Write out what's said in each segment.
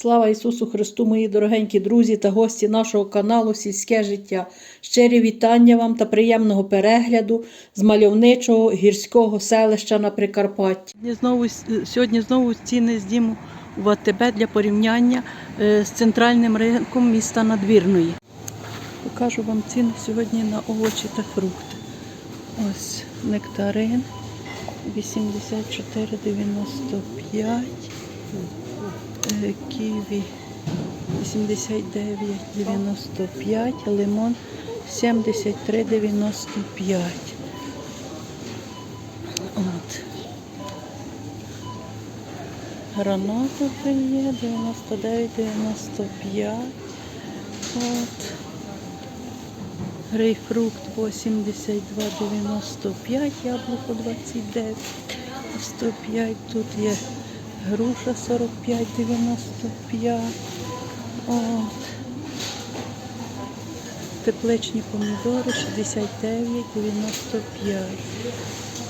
Слава Ісусу Христу, мої дорогенькі друзі та гості нашого каналу Сільське життя. Щирі вітання вам та приємного перегляду з мальовничого гірського селища на Прикарпатті. Знову, сьогодні знову ціни здіму в АТБ для порівняння е, з центральним ринком міста Надвірної. Покажу вам ціни сьогодні на овочі та фрукти. Ось нектарин 84,95. Е, Ківі 89,95, лимон 73,95. От. Граната є 99,95. От. Грейпфрукт 82,95, яблуко 29, 105. Тут є груша 45,95. От. Тепличні помідори 69,95.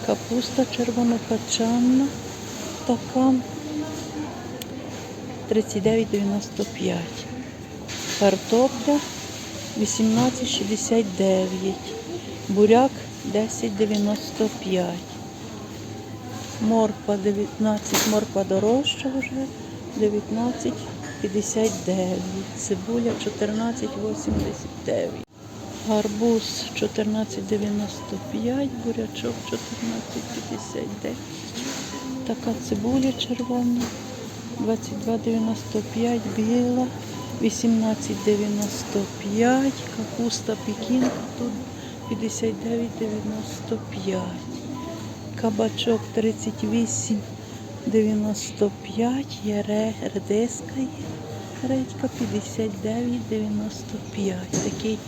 Капуста червонокачанна така 39,95. Картопля 18,69. Буряк 10,95. Морква 19, морква дорожча вже 19,59. Цибуля 14,89. Гарбуз 14,95, бурячок 14,59. Така цибуля червона 22,95, біла 18,95, капуста пекінка тут 59,95. Кабачок 38,95, є ре- редиска є. Редька 59,95. Такий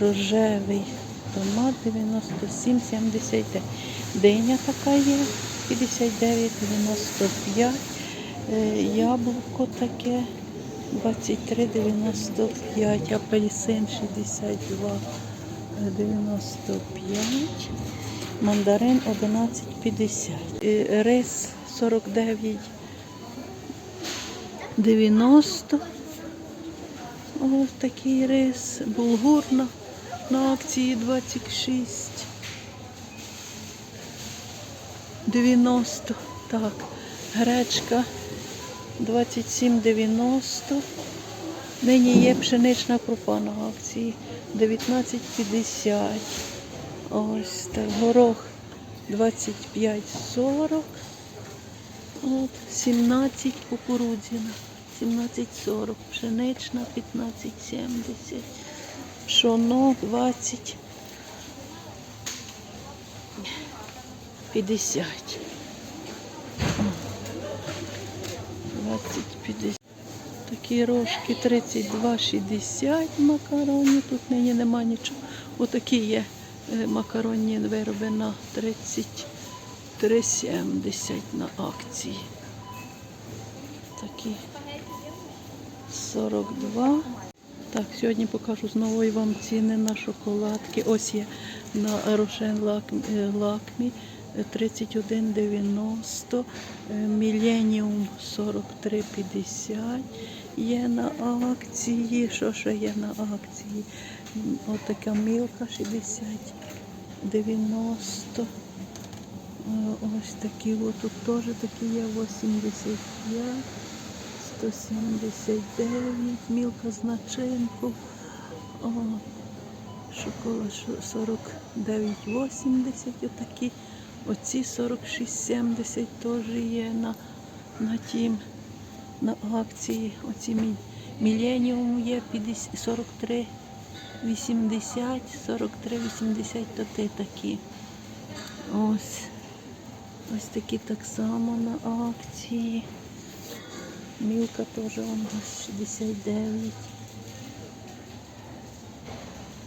рожевий томат 97,79. Диня така є 59,95. Е, Яблуко таке 23,95. Апельсин 62,95. Мандарин 11,50. Е, Рис 49,90. Ось такий рис. Булгур на, на акції 26. 90. Так. Гречка 27,90. Нині є пшенична крупа на акції 19,50. Ось так, горох 25,40. От, 17 кукурудзяна, 17,40, пшенична 15,70, пшоно 20, 50. 20, 50. Такі рожки 32,60 макароні. Тут нині нема нічого. Отакі є е, макаронні вироби на 33,70 на акції. Такі 42. Так, сьогодні покажу знову вам ціни на шоколадки. Ось є на Рошен Лакмі, е, Лакмі е, 31,90, е, Міленіум 43,50 є на акції. Що ще є на акції? М, Отака мілка 60, 90. Е, Ось такі, от тут теж такі є 85. 179, мілка з начинку. О, шоколад 49,80 отакі. Оці 46,70 теж є на, на тім, на акції. Оці мі- Міленіум є 50, 43, 80, 43, 80, то ти такі. Ось. Ось такі так само на акції. Мілка теж вон 69.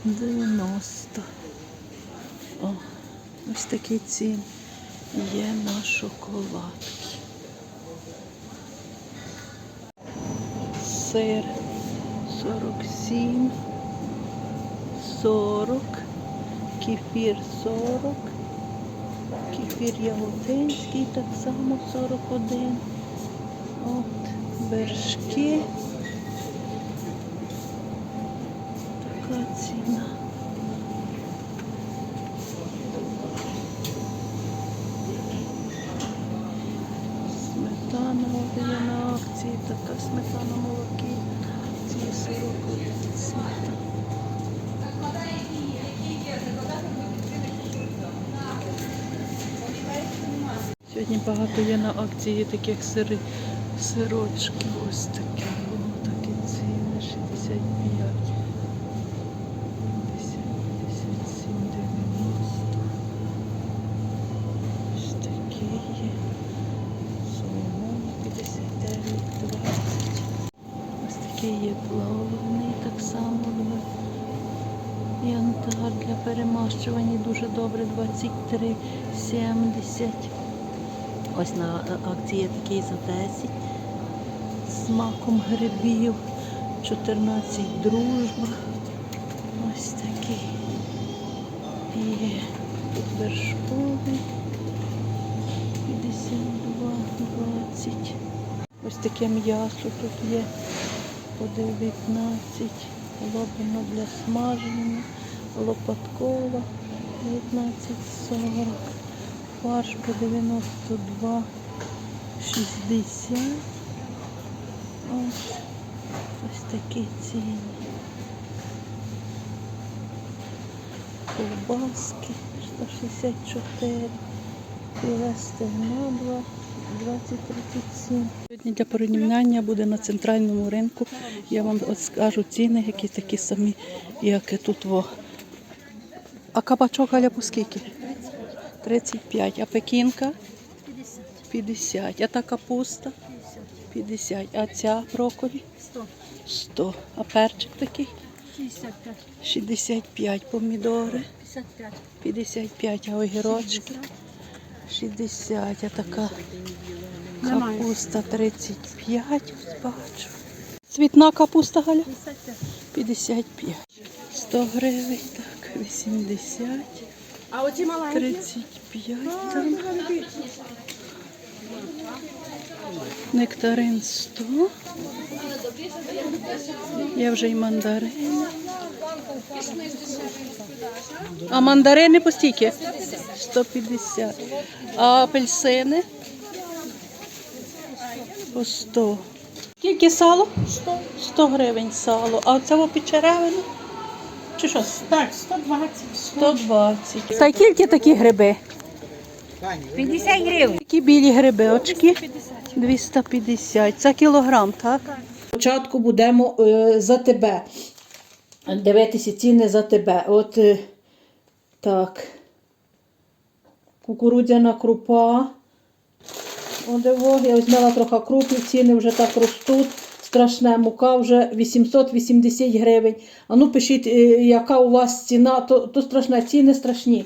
90. О, ось такі ціни є на шоколадки. Сир 47, 40, кефір 40, кефір яготинський так само 41. От, Вершки. Така ціна. Сметана є на акції, така сметана молоки. Ці сироп сметана. Сьогодні багато є на акції таких сири, сирочків. Ось такі. О, такі ціни 65. 50, 57, 90. Ось такі є. Соломон 59, 20. Такий є плавлений, так само. Янтар для перемащування дуже добре 23, 70. Ось на акції є такий за 10 з маком грибів, 14 дружба. Ось такий. Є тут вершковий. 52, 20. Ось таке м'ясо тут є по 19. Лобано для смаження, лопаткова 19,40. Фарш по 92, 60. Ось, ось такі ціни. Колбаски 164. Філе стегна 20-37. Сьогодні для порівняння буде на центральному ринку. Я вам скажу ціни, які такі самі, як і тут. Во. А кабачок Галя по скільки? 35. А пекінка? 50. А та капуста? 50. А ця брокколі? 100, 100. А перчик такий? 65, 65. Помідори? 55, 55. А огірочки? 60. А така капуста 35. Ось бачу. Цвітна капуста, Галя? 55. 55. 100 гривень, так, 80. А оці маленькі? 35 там. Нектарин 100. Є вже і мандарини. А мандарини по стільки? 150. А апельсини? По 100. Скільки сало? 100. 100 гривень сало. А це опічеревина? Чи що? Так, 120. 120. Та скільки такі гриби? 50 гривень. Такі білі гриби, очки 250. Це кілограм, так? Спочатку будемо е, за тебе. Дивитися ціни за тебе. От е, так. Кукурудзяна крупа. Одиво. Я візьмела трохи крупи, ціни вже так ростуть. Страшне мука вже 880 гривень. А ну пишіть, е, яка у вас ціна, то, то страшне, ціни страшні.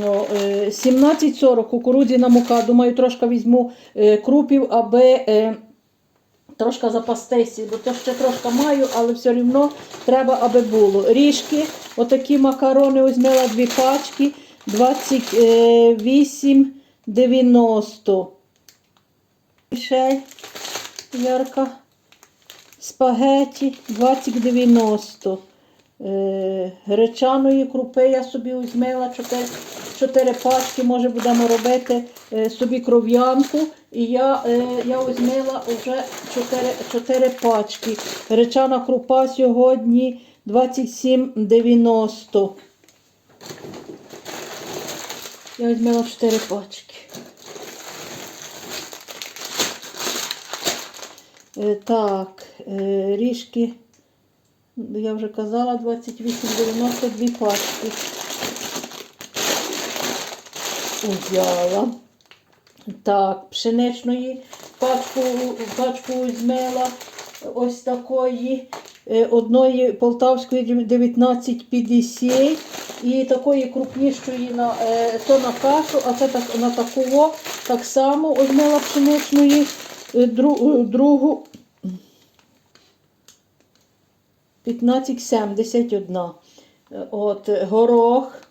Ну, е, 17,40 кукурудзяна мука. Думаю, трошки візьму е, крупів, аби е, трошки запастися, бо то ще трошки маю, але все одно треба, аби було. Ріжки, отакі макарони візьмела дві пачки, 28,90. Мішель, ярка, спагеті 20,90. Е, гречаної крупи я собі візьмела 4, 4 пачки, може будемо робити е, собі кров'янку. І я, е, я візьмела вже 4, 4 пачки. Гречана крупа сьогодні 27,90. Я візьмела 4 пачки. Е, Так, е, ріжки, я вже казала, 28,92 пачки. Взяла. Так, пшеничної пачку, пачку візьмела ось такої. е, Одної полтавської 19,50 і такої крупнішої на, е, то на кашу, а це так, на таку так само візьмела пшеничної, е, другу 15,71. Е, От, горох.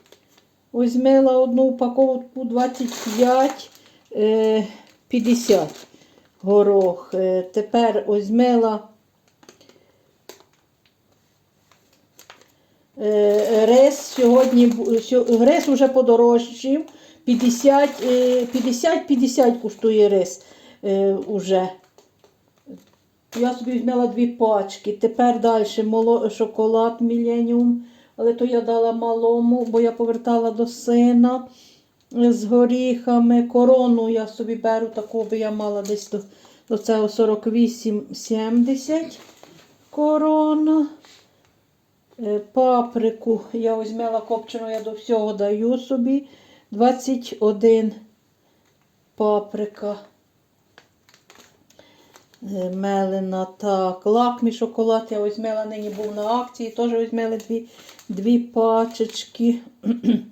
Візьмела одну упаковку 25, е, 50. горох. Е, Тепер озьмила е, рис сьогодні. Рис вже подорожчав. 50 е, 50-50 коштує рис уже. Я собі взяла дві пачки. Тепер далі шоколад Міленіум. Але то я дала малому, бо я повертала до сина з горіхами. Корону я собі беру, таку би я мала десь до, до цього 48-70 корона. Е, Паприку я візьмела копчену, я до всього даю собі. 21 паприка. Е, Мелена, так, лакмі шоколад я візьмела, нині був на акції, теж візьмели дві, дві пачечки.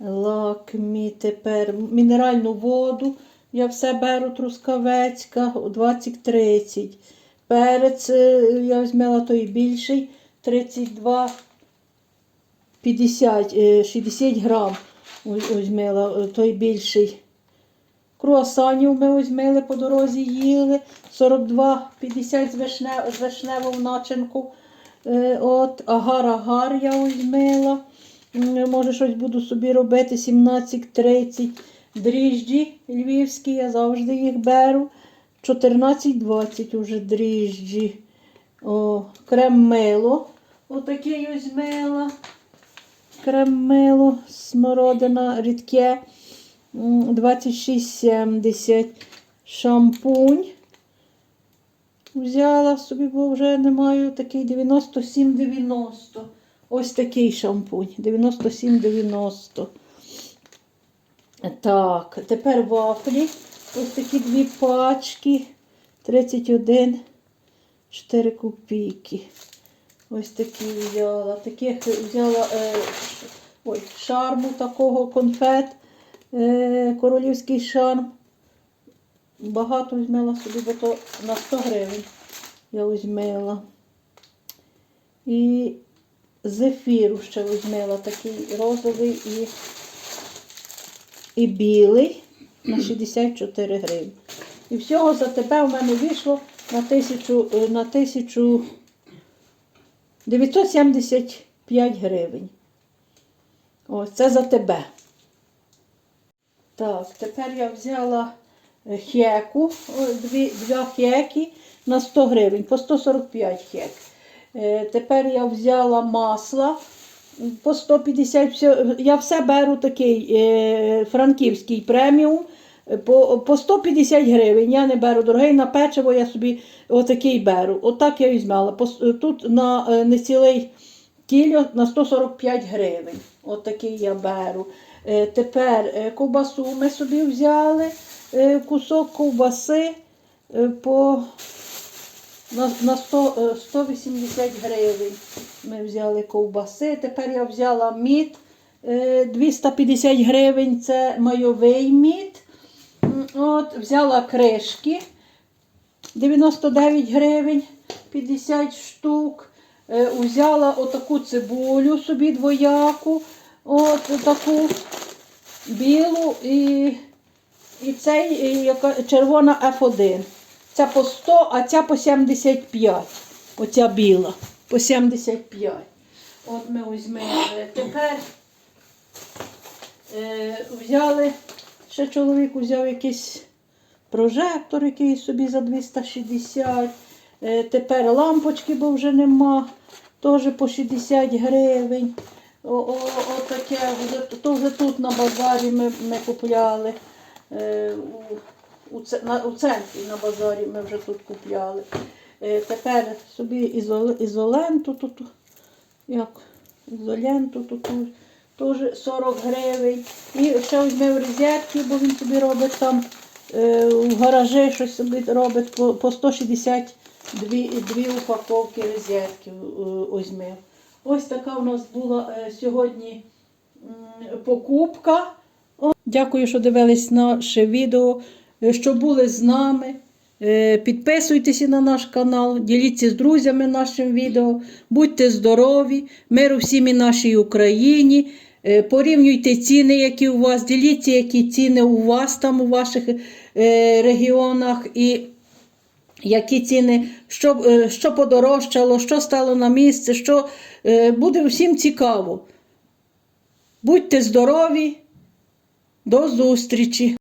Лакмі тепер мінеральну воду. Я все беру трускавецька 20-30. Перець е, я візьмела той більший 32 50, е, 60 грам ось- е, той більший. Круасанів ми візьмели по дорозі їли. 42,50 з, вишне, з вишневу начинку. Е, от, агар-агар я візьмела. М, Може, щось буду собі робити. 17,30 дріжджі львівські, я завжди їх беру. 14,20 уже дріжджі. О, крем мило. Отаке візьмела. Крем мило, смородина рідке. М, 26,70 шампунь. Взяла собі, бо вже не маю такий 97,90. Ось такий шампунь. 97,90. Так, тепер вафлі. Ось такі дві пачки. 31, 4 копійки. Ось такі взяла. Таких взяла е, ой, шарму такого конфет. Е, королівський шарм. Багато візьмела собі, бо то на 100 гривень я візьмела. І зефіру ще візьмела такий розовий і, і білий на 64 гривні. І всього за тебе в мене вийшло на тисячу, е, на тисячу 975 гривень. Ось це за тебе. Так, тепер я взяла е, хеку, о, дві, два хеки на 100 гривень, по 145 хек. Е, Тепер я взяла масло по 150, все- я все беру такий е, франківський преміум е, по, по 150 гривень. Я не беру дорогий на печиво, я собі отакий беру. Отак я візьмала. Тут на е, не на 145 гривень. Отакий я беру. Е, Тепер е, ковбасу ми собі взяли, е, кусок ковбаси по на, на 100, е, 180 гривень. Ми взяли ковбаси. Тепер я взяла мід е, 250 гривень, це майовий мід. От, взяла кришки 99 гривень, 50 штук. Взяла отаку цибулю собі двояку, от таку білу і, і цей і червона F1. Ця по 100, а ця по 75. Оця біла. По 75. От ми візьмемо. Тепер е, взяли, ще чоловік взяв якийсь прожектор, який собі за 260. Е, тепер лампочки, бо вже нема. Теж по 60 гривень. О, о, о таке, вже, то вже тут на базарі ми, ми купляли. Е, у, у, на, у центрі на базарі ми вже тут купляли. Е, тепер собі ізол, ізоленту тут, як ізоленту тут теж 40 гривень. І ще візьмемо розетки, бо він собі робить там е, в гаражі щось собі робить по, по 160 дві, упаковки розетки е, візьмемо. Ось така у нас була е, сьогодні покупка. Дякую, що дивились наше відео, е, що були з нами. Е, Підписуйтеся на наш канал, діліться з друзями нашим відео, будьте здорові, миру всім і нашій Україні. Порівнюйте ціни, які у вас, діліться, які ціни у вас там, у ваших регіонах і які ціни, що, е, що подорожчало, що стало на місце, що е, буде всім цікаво. Будьте здорові, до зустрічі!